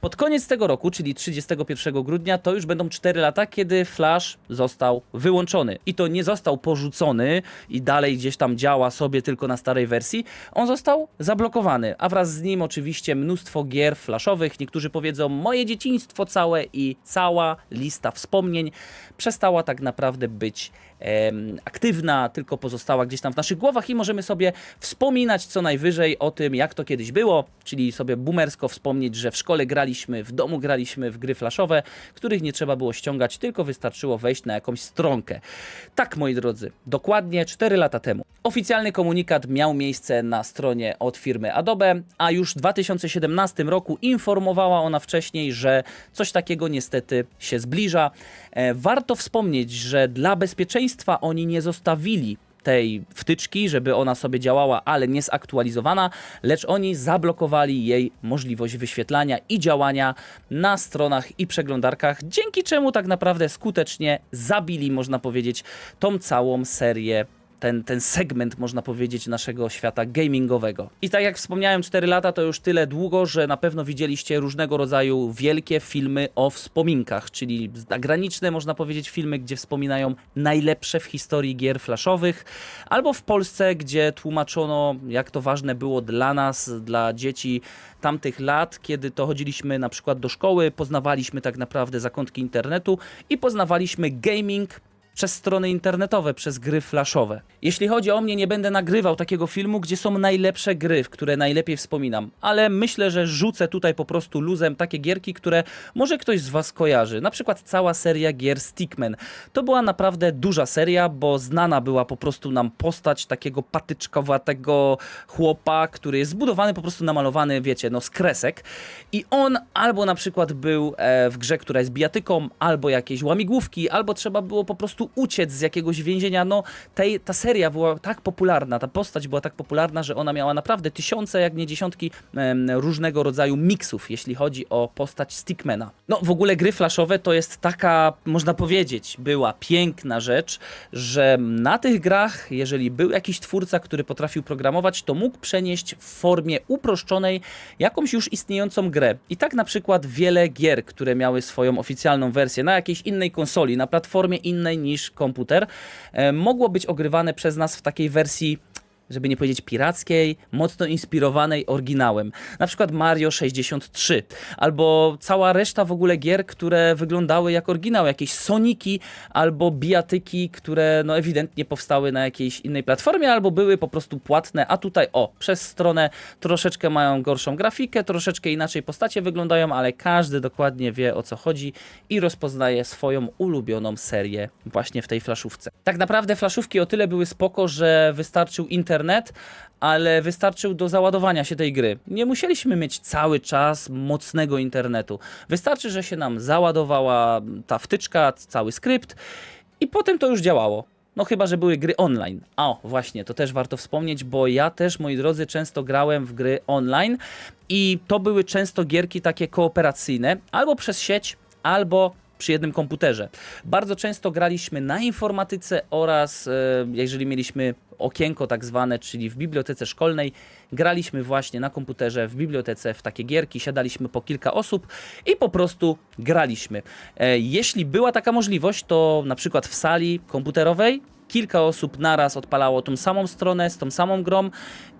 Pod koniec tego roku, czyli 31 grudnia, to już będą 4 lata, kiedy Flash został wyłączony. I to nie został porzucony i dalej gdzieś tam działa sobie tylko na starej wersji. On został zablokowany, a wraz z nim oczywiście mnóstwo gier flashowych. Niektórzy powiedzą, moje dzieciństwo całe i cała lista wspomnień przestała tak naprawdę być aktywna, tylko pozostała gdzieś tam w naszych głowach i możemy sobie wspominać co najwyżej o tym, jak to kiedyś było, czyli sobie boomersko wspomnieć, że w szkole graliśmy, w domu graliśmy w gry flashowe, których nie trzeba było ściągać, tylko wystarczyło wejść na jakąś stronkę. Tak, moi drodzy, dokładnie 4 lata temu. Oficjalny komunikat miał miejsce na stronie od firmy Adobe, a już w 2017 roku informowała ona wcześniej, że coś takiego niestety się zbliża. E, Warto wspomnieć, że dla bezpieczeństwa oni nie zostawili tej wtyczki, żeby ona sobie działała, ale nie zaktualizowana, lecz oni zablokowali jej możliwość wyświetlania i działania na stronach i przeglądarkach, dzięki czemu tak naprawdę skutecznie zabili, można powiedzieć, tą całą serię ten, ten segment, można powiedzieć, naszego świata gamingowego. I tak jak wspomniałem, 4 lata to już tyle długo, że na pewno widzieliście różnego rodzaju wielkie filmy o wspominkach, czyli zagraniczne, można powiedzieć, filmy, gdzie wspominają najlepsze w historii gier flashowych, albo w Polsce, gdzie tłumaczono, jak to ważne było dla nas, dla dzieci tamtych lat, kiedy to chodziliśmy na przykład do szkoły, poznawaliśmy tak naprawdę zakątki internetu i poznawaliśmy gaming przez strony internetowe, przez gry flashowe. Jeśli chodzi o mnie, nie będę nagrywał takiego filmu, gdzie są najlepsze gry, w które najlepiej wspominam, ale myślę, że rzucę tutaj po prostu luzem takie gierki, które może ktoś z Was kojarzy. Na przykład cała seria gier Stickman. To była naprawdę duża seria, bo znana była po prostu nam postać takiego patyczkowatego chłopa, który jest zbudowany, po prostu namalowany, wiecie, no z kresek. I on albo na przykład był e, w grze, która jest bijatyką, albo jakieś łamigłówki, albo trzeba było po prostu uciec z jakiegoś więzienia. No, tej, ta seria była tak popularna, ta postać była tak popularna, że ona miała naprawdę tysiące, jak nie dziesiątki em, różnego rodzaju miksów, jeśli chodzi o postać Stickmana. No, w ogóle gry flashowe to jest taka, można powiedzieć, była piękna rzecz, że na tych grach, jeżeli był jakiś twórca, który potrafił programować, to mógł przenieść w formie uproszczonej jakąś już istniejącą grę. I tak na przykład wiele gier, które miały swoją oficjalną wersję na jakiejś innej konsoli, na platformie innej niż komputer, e, mogło być ogrywane przez nas w takiej wersji żeby nie powiedzieć pirackiej, mocno inspirowanej oryginałem. Na przykład Mario 63, albo cała reszta w ogóle gier, które wyglądały jak oryginał, jakieś Soniki albo bijatyki, które no ewidentnie powstały na jakiejś innej platformie, albo były po prostu płatne, a tutaj o, przez stronę troszeczkę mają gorszą grafikę, troszeczkę inaczej postacie wyglądają, ale każdy dokładnie wie o co chodzi i rozpoznaje swoją ulubioną serię właśnie w tej flaszówce. Tak naprawdę flaszówki o tyle były spoko, że wystarczył internet, ale wystarczył do załadowania się tej gry. Nie musieliśmy mieć cały czas mocnego internetu. Wystarczy, że się nam załadowała ta wtyczka, cały skrypt i potem to już działało. No chyba, że były gry online. A o, właśnie, to też warto wspomnieć, bo ja też, moi drodzy, często grałem w gry online i to były często gierki takie kooperacyjne, albo przez sieć, albo przy jednym komputerze. Bardzo często graliśmy na informatyce oraz e, jeżeli mieliśmy okienko tak zwane, czyli w bibliotece szkolnej, graliśmy właśnie na komputerze w bibliotece w takie gierki, siadaliśmy po kilka osób i po prostu graliśmy. E, jeśli była taka możliwość, to na przykład w sali komputerowej kilka osób naraz odpalało tą samą stronę z tą samą grą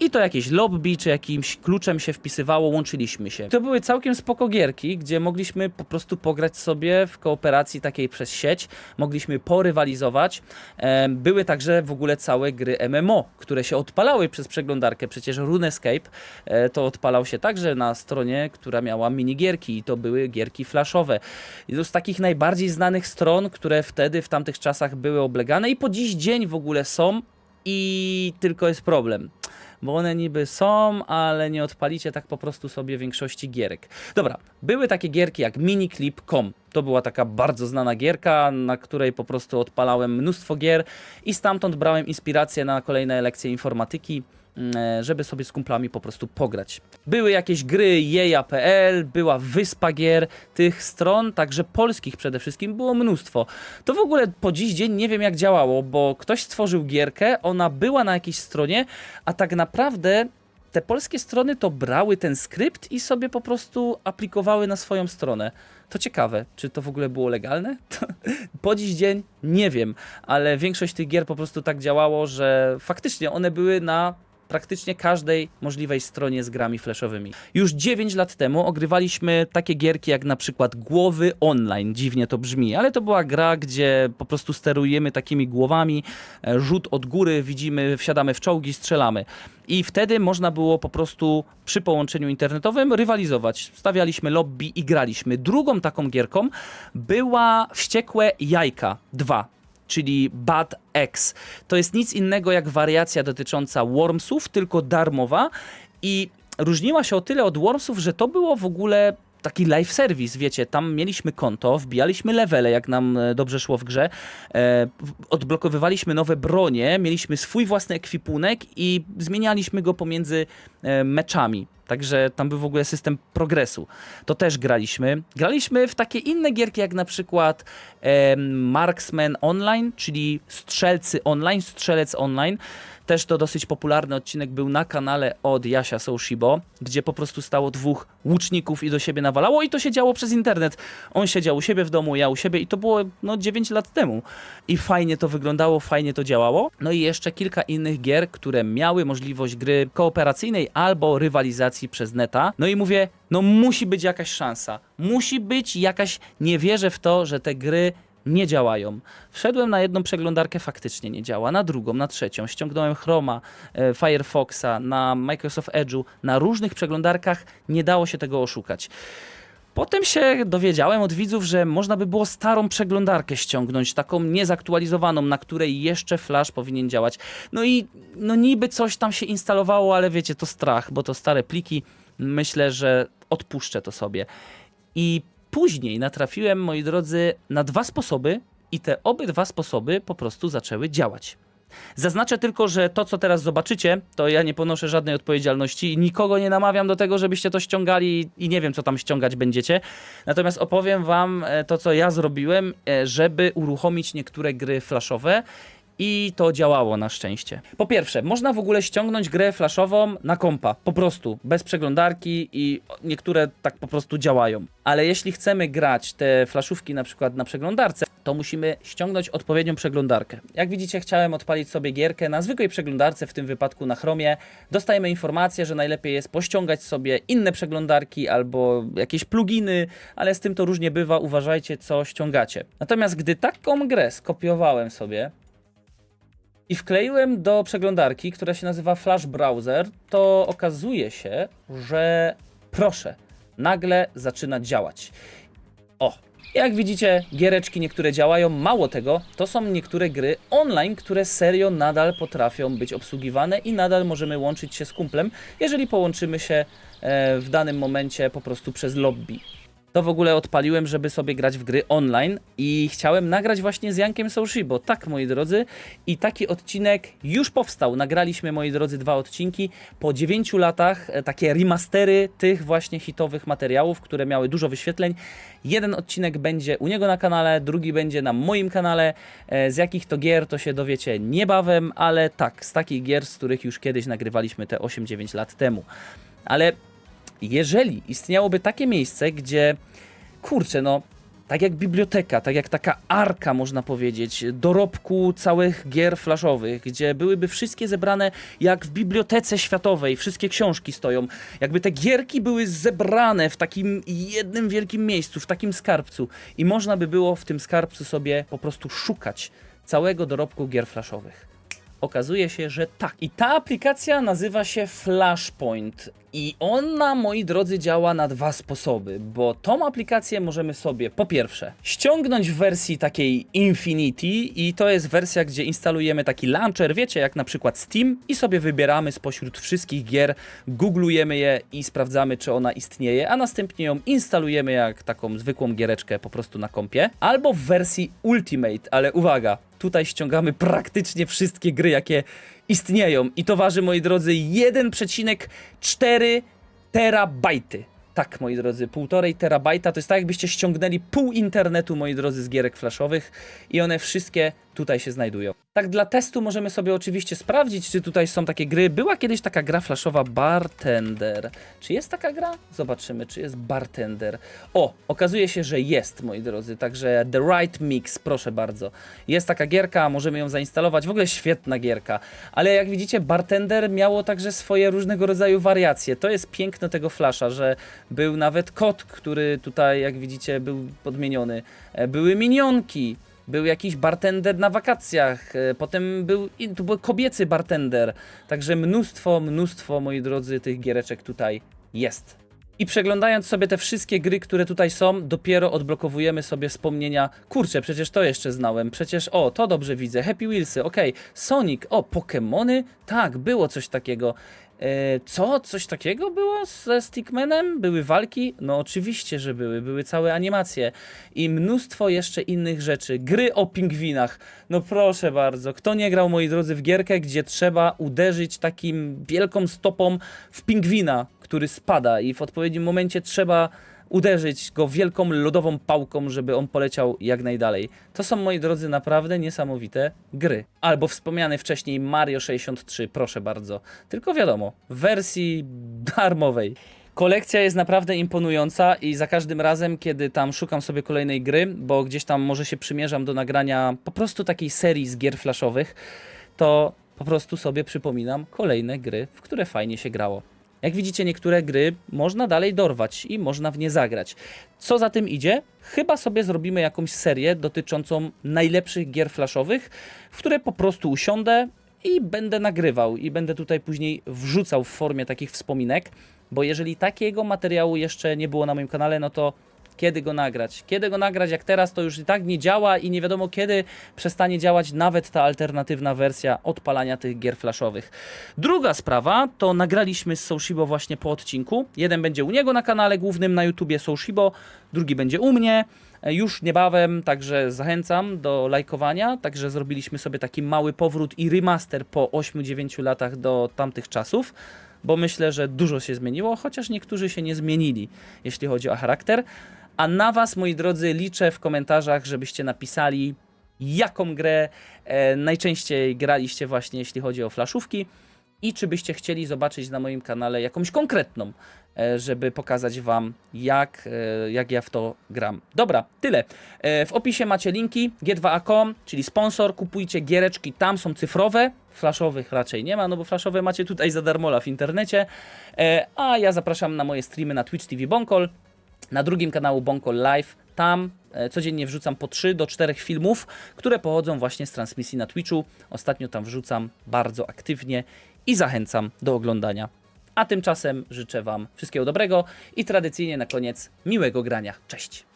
i to jakieś lobby czy jakimś kluczem się wpisywało, łączyliśmy się. To były całkiem spoko gierki, gdzie mogliśmy po prostu pograć sobie w kooperacji takiej przez sieć, mogliśmy porywalizować. Były także w ogóle całe gry MMO, które się odpalały przez przeglądarkę. Przecież RuneScape e, to odpalał się także na stronie, która miała minigierki i to były gierki flashowe. Z takich najbardziej znanych stron, które wtedy w tamtych czasach były oblegane i po dziś dzień w ogóle są i tylko jest problem. Bo one niby są, ale nie odpalicie tak po prostu sobie większości gierek. Dobra, były takie gierki jak miniclip.com. To była taka bardzo znana gierka, na której po prostu odpalałem mnóstwo gier i stamtąd brałem inspirację na kolejne lekcje informatyki żeby sobie z kumplami po prostu pograć. Były jakieś gry jeja.pl, była wyspa gier, tych stron, także polskich przede wszystkim, było mnóstwo. To w ogóle po dziś dzień nie wiem jak działało, bo ktoś stworzył gierkę, ona była na jakiejś stronie, a tak naprawdę te polskie strony to brały ten skrypt i sobie po prostu aplikowały na swoją stronę. To ciekawe, czy to w ogóle było legalne? po dziś dzień nie wiem, ale większość tych gier po prostu tak działało, że faktycznie one były na praktycznie każdej możliwej stronie z grami flashowymi. Już 9 lat temu ogrywaliśmy takie gierki jak na przykład Głowy Online. Dziwnie to brzmi, ale to była gra, gdzie po prostu sterujemy takimi głowami, e, rzut od góry, widzimy, wsiadamy w czołgi, strzelamy. I wtedy można było po prostu przy połączeniu internetowym rywalizować. Stawialiśmy lobby i graliśmy. Drugą taką gierką była Wściekłe Jajka 2 czyli Bad X. To jest nic innego jak wariacja dotycząca Wormsów, tylko darmowa i różniła się o tyle od Wormsów, że to było w ogóle taki live service, wiecie, tam mieliśmy konto, wbijaliśmy levele, jak nam e, dobrze szło w grze, e, odblokowywaliśmy nowe bronie, mieliśmy swój własny ekwipunek i zmienialiśmy go pomiędzy e, meczami. Także tam był w ogóle system progresu. To też graliśmy. Graliśmy w takie inne gierki, jak na przykład em, Marksman Online, czyli Strzelcy Online, Strzelec Online. Też to dosyć popularny odcinek był na kanale od Jasia Soushibo, gdzie po prostu stało dwóch łuczników i do siebie nawalało i to się działo przez internet. On siedział u siebie w domu, ja u siebie i to było no 9 lat temu. I fajnie to wyglądało, fajnie to działało. No i jeszcze kilka innych gier, które miały możliwość gry kooperacyjnej albo rywalizacji przez neta. No i mówię, no musi być jakaś szansa. Musi być jakaś, nie wierzę w to, że te gry nie działają. Wszedłem na jedną przeglądarkę, faktycznie nie działa, na drugą, na trzecią. Ściągnąłem Chroma, e, Firefoxa, na Microsoft Edge'u, na różnych przeglądarkach nie dało się tego oszukać. Potem się dowiedziałem od widzów, że można by było starą przeglądarkę ściągnąć, taką niezaktualizowaną, na której jeszcze Flash powinien działać. No i no niby coś tam się instalowało, ale wiecie, to strach, bo to stare pliki. Myślę, że odpuszczę to sobie. I później natrafiłem, moi drodzy, na dwa sposoby i te obydwa sposoby po prostu zaczęły działać. Zaznaczę tylko, że to, co teraz zobaczycie, to ja nie ponoszę żadnej odpowiedzialności i nikogo nie namawiam do tego, żebyście to ściągali i nie wiem, co tam ściągać będziecie. Natomiast opowiem wam e, to, co ja zrobiłem, e, żeby uruchomić niektóre gry flashowe. I to działało na szczęście. Po pierwsze, można w ogóle ściągnąć grę flashową na kompa, po prostu, bez przeglądarki i niektóre tak po prostu działają. Ale jeśli chcemy grać te flaszówki na przykład na przeglądarce, to musimy ściągnąć odpowiednią przeglądarkę. Jak widzicie, chciałem odpalić sobie gierkę na zwykłej przeglądarce, w tym wypadku na Chromie. Dostajemy informację, że najlepiej jest pościągać sobie inne przeglądarki albo jakieś pluginy, ale z tym to różnie bywa, uważajcie co ściągacie. Natomiast gdy taką grę skopiowałem sobie, i wkleiłem do przeglądarki, która się nazywa Flash Browser, to okazuje się, że proszę, nagle zaczyna działać. O, jak widzicie, giereczki niektóre działają. Mało tego, to są niektóre gry online, które serio nadal potrafią być obsługiwane i nadal możemy łączyć się z kumplem, jeżeli połączymy się e, w danym momencie po prostu przez lobby. To w ogóle odpaliłem, żeby sobie grać w gry online i chciałem nagrać właśnie z Jankiem Soushibo. Tak, moi drodzy. I taki odcinek już powstał. Nagraliśmy, moi drodzy, dwa odcinki. Po 9 latach e, takie remastery tych właśnie hitowych materiałów, które miały dużo wyświetleń. Jeden odcinek będzie u niego na kanale, drugi będzie na moim kanale. E, Z jakich to gier to się dowiecie niebawem, ale tak, z takich gier, z których już kiedyś nagrywaliśmy te 8-9 lat temu. Ale jeżeli istniałoby takie miejsce, gdzie kurczę, no, tak jak biblioteka, tak jak taka arka, można powiedzieć, dorobku całych gier flashowych, gdzie byłyby wszystkie zebrane jak w bibliotece światowej, wszystkie książki stoją, jakby te gierki były zebrane w takim jednym wielkim miejscu, w takim skarbcu i można by było w tym skarbcu sobie po prostu szukać całego dorobku gier flashowych. Okazuje się, że tak. I ta aplikacja nazywa się Flashpoint. I ona, moi drodzy, działa na dwa sposoby, bo tą aplikację możemy sobie po pierwsze ściągnąć w wersji takiej Infinity i to jest wersja, gdzie instalujemy taki launcher, wiecie, jak na przykład Steam i sobie wybieramy spośród wszystkich gier, googlujemy je i sprawdzamy, czy ona istnieje, a następnie ją instalujemy jak taką zwykłą giereczkę po prostu na kompie, albo w wersji Ultimate, ale uwaga, tutaj ściągamy praktycznie wszystkie gry, jakie istnieją. I to waży, moi drodzy, 1,4 terabajty. Tak, moi drodzy, 1,5 terabajta to jest tak, jakbyście ściągnęli pół internetu, moi drodzy, z gierek flashowych i one wszystkie tutaj się znajdują. Tak dla testu możemy sobie oczywiście sprawdzić, czy tutaj są takie gry. Była kiedyś taka gra flashowa Bartender. Czy jest taka gra? Zobaczymy, czy jest Bartender. O, okazuje się, że jest, moi drodzy. Także The Right Mix, proszę bardzo. Jest taka gierka, możemy ją zainstalować. W ogóle świetna gierka. Ale jak widzicie, Bartender miało także swoje różnego rodzaju wariacje. To jest piękno tego flasha, że był nawet kot, który tutaj, jak widzicie, był podmieniony. E, Były minionki. Był jakiś bartender na wakacjach, e, potem był, to był kobiecy bartender. Także mnóstwo, mnóstwo, moi drodzy, tych giereczek tutaj jest. I przeglądając sobie te wszystkie gry, które tutaj są, dopiero odblokowujemy sobie wspomnienia. Kurczę, przecież to jeszcze znałem. Przecież, o, to dobrze widzę. Happy Wheelsy, okej. Sonic, o, Pokémony? Tak, było coś takiego. E, co? Coś takiego było ze Stickmanem? Były walki? No oczywiście, że były. Były całe animacje. I mnóstwo jeszcze innych rzeczy. Gry o pingwinach. No proszę bardzo. Kto nie grał, moi drodzy, w gierkę, gdzie trzeba uderzyć takim wielką stopą w pingwina, który spada i w odpowiednim momencie trzeba uderzyć go wielką lodową pałką, żeby on poleciał jak najdalej. To są, moi drodzy, naprawdę niesamowite gry. Albo wspomniany wcześniej Mario 63, proszę bardzo. Tylko wiadomo, w wersji darmowej. Kolekcja jest naprawdę imponująca i za każdym razem, kiedy tam szukam sobie kolejnej gry, bo gdzieś tam może się przymierzam do nagrania po prostu takiej serii z gier flashowych, to po prostu sobie przypominam kolejne gry, w które fajnie się grało. Jak widzicie, niektóre gry można dalej dorwać i można w nie zagrać. Co za tym idzie? Chyba sobie zrobimy jakąś serię dotyczącą najlepszych gier flashowych, w które po prostu usiądę i będę nagrywał i będę tutaj później wrzucał w formie takich wspominek, bo jeżeli takiego materiału jeszcze nie było na moim kanale, no to kiedy go nagrać? Kiedy go nagrać, jak teraz to już i tak nie działa i nie wiadomo kiedy przestanie działać nawet ta alternatywna wersja odpalania tych gier flashowych. Druga sprawa to nagraliśmy z Soushibo właśnie po odcinku. Jeden będzie u niego na kanale głównym na YouTubie Soushibo, drugi będzie u mnie. E, Już niebawem, także zachęcam do lajkowania. Także zrobiliśmy sobie taki mały powrót i remaster po 8-9 latach do tamtych czasów, bo myślę, że dużo się zmieniło, chociaż niektórzy się nie zmienili, jeśli chodzi o charakter. A na Was, moi drodzy, liczę w komentarzach, żebyście napisali, jaką grę e, najczęściej graliście właśnie, jeśli chodzi o flaszówki i czy byście chcieli zobaczyć na moim kanale jakąś konkretną, e, żeby pokazać Wam, jak, e, jak ja w to gram. Dobra, tyle. E, W opisie macie linki g2a.com, czyli sponsor, kupujcie giereczki, tam są cyfrowe, flashowych raczej nie ma, no bo flashowe macie tutaj za darmola w internecie, E, a ja zapraszam na moje streamy na Twitch TV Bonkol, na drugim kanału Bonkol Live. Tam e, codziennie wrzucam po 3 do 4 filmów, które pochodzą właśnie z transmisji na Twitchu. Ostatnio tam wrzucam bardzo aktywnie i zachęcam do oglądania. A tymczasem życzę Wam wszystkiego dobrego i tradycyjnie na koniec miłego grania. Cześć!